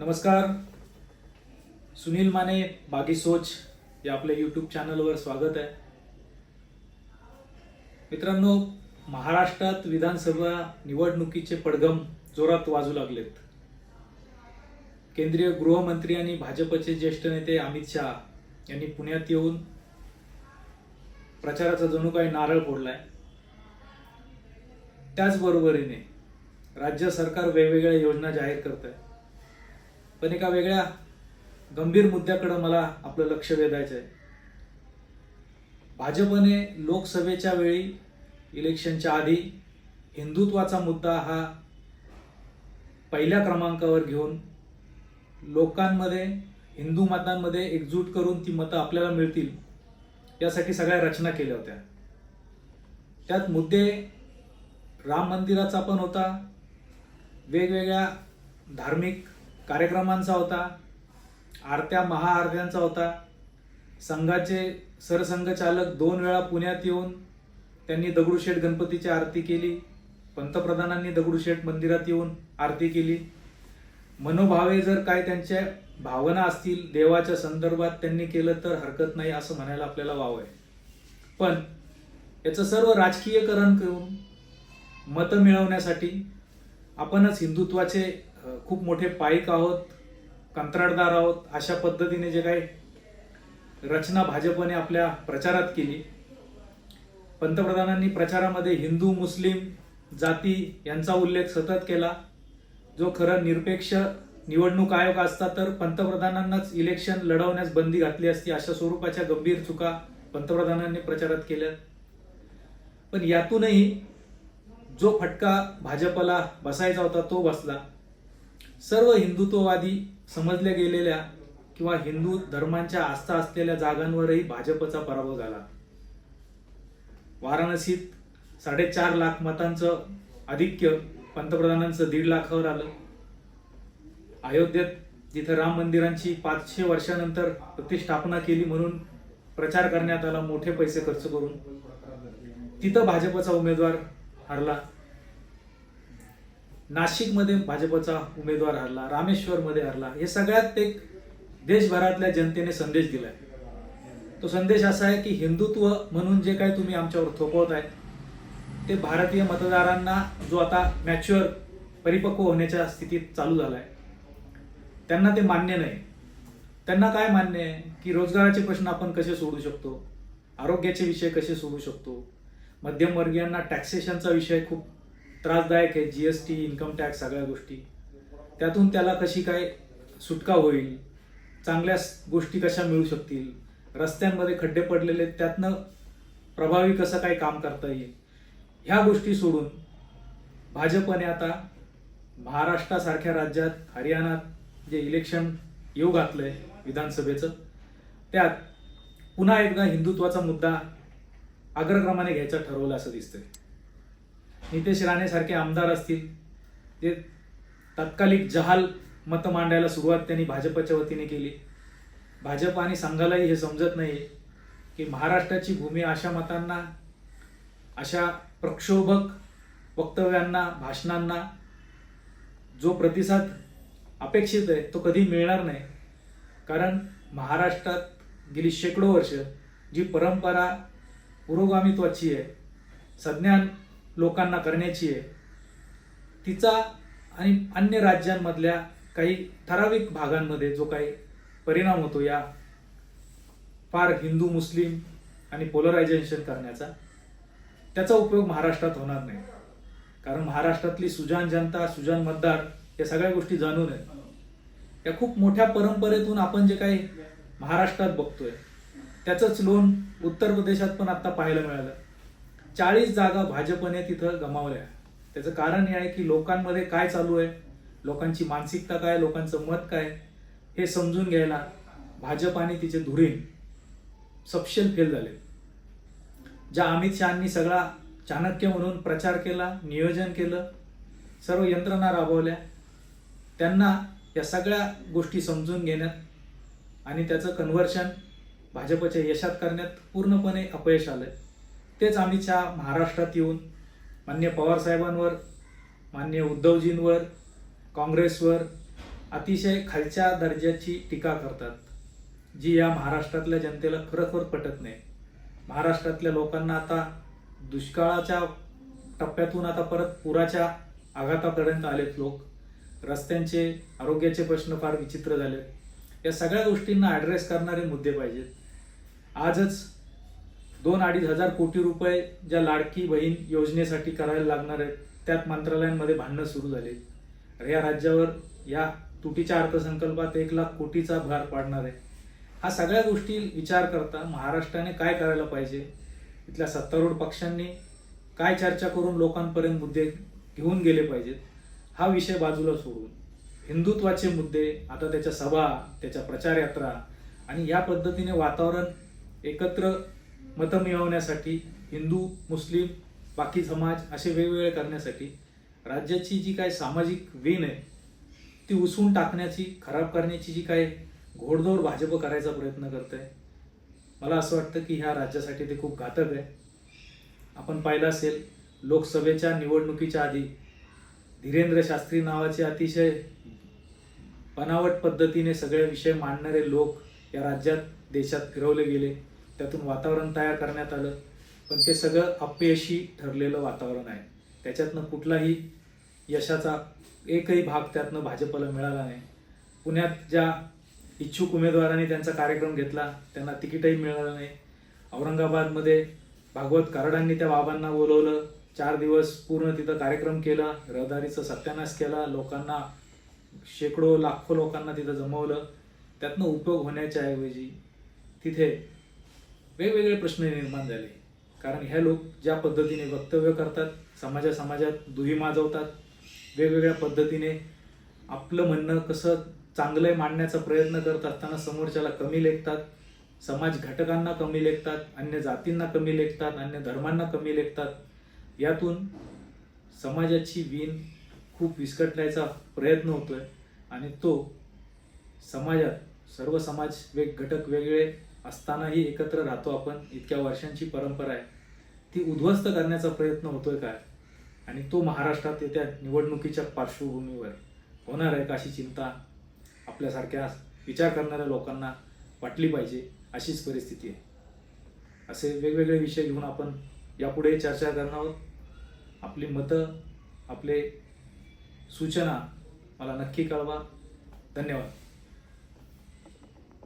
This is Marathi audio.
नमस्कार. सुनील माने बागी सोच या आपल्या यूट्यूब चॅनलवर स्वागत आहे. मित्रांनो महाराष्ट्रात विधानसभा निवडणुकीचे पडगम जोरात वाजू लागलेत. केंद्रीय गृहमंत्री आणि भाजपचे ज्येष्ठ नेते अमित शहा यांनी पुण्यात येऊन प्रचाराचा जणू काही नारळ फोडलाय. त्याचबरोबरीने राज्य सरकार वेगवेगळ्या योजना जाहीर करत आहे पण एका वेगळ्या गंभीर मुद्द्याकडे मला आपलं लक्ष वेधायचं आहे भाजपने लोकसभेच्या वेळी इलेक्शनच्या आधी हिंदुत्वाचा मुद्दा हा पहिल्या क्रमांकावर घेऊन लोकांमध्ये हिंदू मतांमध्ये एकजूट करून ती मतं आपल्याला मिळतील यासाठी सगळ्या रचना केल्या होत्या. त्यात मुद्दे राम मंदिराचा पण होता. वेगवेगळ्या धार्मिक कार्यक्रमांचा होता आरत्या महाआरत्यांचा होता. संघाचे सरसंघचालक दोन वेळा पुण्यात येऊन त्यांनी दगडूशेठ गणपतीची आरती केली. पंतप्रधानांनी दगडूशेठ मंदिरात येऊन आरती केली. मनोभावे जर काय त्यांच्या भावना असतील देवाच्या संदर्भात त्यांनी केलं तर हरकत नाही असं म्हणायला आपल्याला वाव आहे. पण याचं सर्व राजकीयकरण करून मतं मिळवण्यासाठी आपणच हिंदुत्वाचे खूप मोठे पाईक आहोत कंत्राटदार आहोत अशा पद्धतीने जे काही रचना भाजपने आपल्या प्रचारात केली. पंतप्रधानांनी प्रचारामध्ये हिंदू मुस्लिम जाती यांचा उल्लेख सतत केला. जो खरं निरपेक्ष निवडणूक आयोग असता तर पंतप्रधानांनाच इलेक्शन लढवण्यास बंदी घातली असती अशा स्वरूपाच्या गंभीर चुका पंतप्रधानांनी प्रचारात केल्या. पण यातूनही जो फटका भाजपला बसायचा होता तो बसला. सर्व हिंदुत्ववादी समजल्या गेलेल्या किंवा हिंदू धर्मांच्या आस्था असलेल्या जागांवरही भाजपचा पराभव झाला. वाराणसीत साडेचार लाख मतांचं अधिक्य पंतप्रधानांचं दीड लाखावर आलं. अयोध्येत जिथं राम मंदिरांची पाचशे वर्षानंतर प्रतिष्ठापना केली म्हणून प्रचार करण्यात आला मोठे पैसे खर्च करून तिथं भाजपचा उमेदवार हरला. नाशिकमध्ये भाजपचा उमेदवार हरला रामेश्वरमध्ये हरला हे सगळ्यात एक देशभरातल्या जनतेने संदेश दिला तो संदेश असा आहे की हिंदुत्व म्हणून जे काही तुम्ही आमच्यावर थोपवत आहे ते भारतीय मतदारांना जो आता मॅच्युअर परिपक्व होण्याच्या स्थितीत चालू झाला आहे त्यांना ते मान्य नाही. त्यांना काय मान्य आहे? की रोजगाराचे प्रश्न आपण कसे सोडू शकतो? आरोग्याचे विषय कसे सोडू शकतो? मध्यमवर्गीयांना टॅक्सेशनचा विषय खूप त्रासदायक आहे जीएसटी इन्कम टॅक्स सगळ्या गोष्टी. त्यातून त्याला कशी काय सुटका होईल चांगल्या गोष्टी कशा मिळू शकतील रस्त्यांमध्ये खड्डे पडलेले त्यातनं प्रभावी कसं काय काम करता येईल ह्या गोष्टी सोडून भाजपने आता महाराष्ट्रासारख्या राज्यात हरियाणात जे इलेक्शन येऊ घातलंय विधानसभेचं त्यात पुन्हा एकदा हिंदुत्वाचा मुद्दा अग्रक्रमाने घ्यायचा ठरवलं असं दिसतंय. नितेश राणेसारखे आमदार असतील ते तात्कालिक जहाल मतं मांडायला सुरुवात त्यांनी भाजपच्या वतीने केली. भाजप आणि संघालाही हे समजत नाही की महाराष्ट्राची भूमी अशा मतांना अशा प्रक्षोभक वक्तव्यांना भाषणांना जो प्रतिसाद अपेक्षित आहे तो कधी मिळणार नाही. कारण महाराष्ट्रात गेली शेकडो वर्ष जी परंपरा पुरोगामित्वाची आहे संज्ञान लोकांना करण्याची आहे. तिचा आणि अन्य राज्यांमधल्या काही ठराविक भागांमध्ये जो काही परिणाम होतो या फार हिंदू मुस्लिम आणि पोलरायझेशन करण्याचा त्याचा उपयोग महाराष्ट्रात होणार नाही. कारण महाराष्ट्रातली सुजान जनता सुजान मतदार या सगळ्या गोष्टी जाणून आहेत. या खूप मोठ्या परंपरेतून आपण जे काही महाराष्ट्रात बघतोय त्याचंच लोन उत्तर प्रदेशात पण आता पाहायला मिळालं. चाळीस जागा भाजपने तिथं गमावल्या. त्याचं कारण हे आहे की लोकांमध्ये काय चालू आहे? लोकांची मानसिकता काय लोकांचं मत काय हे समजून घ्यायला भाजप आणि तिचे धुरीण सपशेल फेल झाले. ज्या अमित शहानी सगळा चाणक्य म्हणून प्रचार केला नियोजन केलं सर्व यंत्रणा राबवल्या त्यांना या सगळ्या गोष्टी समजून घेण्यात आणि त्याचं कन्व्हर्शन भाजपच्या यशात करण्यात पूर्णपणे अपयश आलंय. तेच आम्ही शहा महाराष्ट्रात येऊन मान्य पवारसाहेबांवर मान्य उद्धवजींवर काँग्रेसवर अतिशय खालच्या दर्जाची टीका करतात जी या महाराष्ट्रातल्या जनतेला खरोखर पटत नाही. महाराष्ट्रातल्या लोकांना आता दुष्काळाच्या टप्प्यातून आता परत पुराच्या आघातापर्यंत आलेत लोक. रस्त्यांचे आरोग्याचे प्रश्न फार विचित्र झाले या सगळ्या गोष्टींना ॲड्रेस करणारे मुद्दे पाहिजेत. आजच दोन अडीच हजार कोटी रुपये ज्या लाडकी बहीण योजनेसाठी करायला लागणार आहेत त्यात मंत्रालयांमध्ये भांडणं सुरू झाले. तर या राज्यावर या तुटीच्या अर्थसंकल्पात एक लाख कोटीचा भार पाडणार आहे. हा सगळ्या गोष्टी विचार करता महाराष्ट्राने काय करायला पाहिजे? इथल्या सत्तारूढ पक्षांनी काय चर्चा करून लोकांपर्यंत मुद्दे घेऊन गेले पाहिजेत हा विषय बाजूला सोडून. हिंदुत्वाचे मुद्दे आता त्याच्या सभा त्याच्या प्रचार यात्रा आणि या पद्धतीने वातावरण एकत्र मतं मिळवण्यासाठी हिंदू मुस्लिम बाकी समाज असे वेगवेगळे करण्यासाठी राज्याची जी काय सामाजिक वीण आहे ती उसून टाकण्याची खराब करण्याची जी काय घोडदौड भाजप करायचा प्रयत्न करत आहे मला असं वाटतं की ह्या राज्यासाठी ते खूप घातक आहे. आपण पाहिलं असेल लोकसभेच्या निवडणुकीच्या आधी धीरेंद्र शास्त्री नावाचे अतिशय बनावट पद्धतीने सगळे विषय मांडणारे लोक या राज्यात देशात फिरवले गेले. त्यातून वातावरण तयार करण्यात आलं. पण ते सगळं अपयशी ठरलेलं वातावरण आहे. त्याच्यातनं कुठलाही यशाचा एकही भाग त्यातनं भाजपला मिळाला नाही. पुण्यात ज्या इच्छुक उमेदवारांनी त्यांचा कार्यक्रम घेतला त्यांना तिकीटही मिळालं नाही. औरंगाबादमध्ये भागवत कराडांनी त्या बाबांना बोलवलं. चार दिवस पूर्ण तिथं कार्यक्रम केला रहदारीचा सत्यानाश केला लोकांना शेकडो लाखो लोकांना तिथं जमवलं. त्यातनं उपयोग होण्याच्या ऐवजी तिथे वेगवेगळे प्रश्न निर्माण झाले. कारण ह्या लोक ज्या पद्धतीने वक्तव्य करतात समाजा समाजात दुही माजवतात वेगवेगळ्या पद्धतीने आपलं म्हणणं कसं चांगलं आहे मांडण्याचा प्रयत्न करत असताना समोरच्याला कमी लेखतात समाज घटकांना कमी लेखतात अन्य जातींना कमी लेखतात अन्य धर्मांना कमी लेखतात यातून समाजाची वीण खूप विस्कटण्याचा प्रयत्न होतोय. आणि तो समाजात सर्व समाज वेग घटक वेगळे असतानाही एकत्र राहतो आपण इतक्या वर्षांची परंपरा आहे. ती उद्ध्वस्त करण्याचा प्रयत्न होतोय काय आणि तो महाराष्ट्रात येत्या निवडणुकीच्या पार्श्वभूमीवर होणार आहे का अशी चिंता आपल्यासारख्या विचार करणाऱ्या लोकांना वाटली पाहिजे अशीच परिस्थिती आहे. असे वेगवेगळे विषय घेऊन आपण यापुढे चर्चा करणार आहोत. आपली मतं आपले सूचना मला नक्की कळवा. धन्यवाद.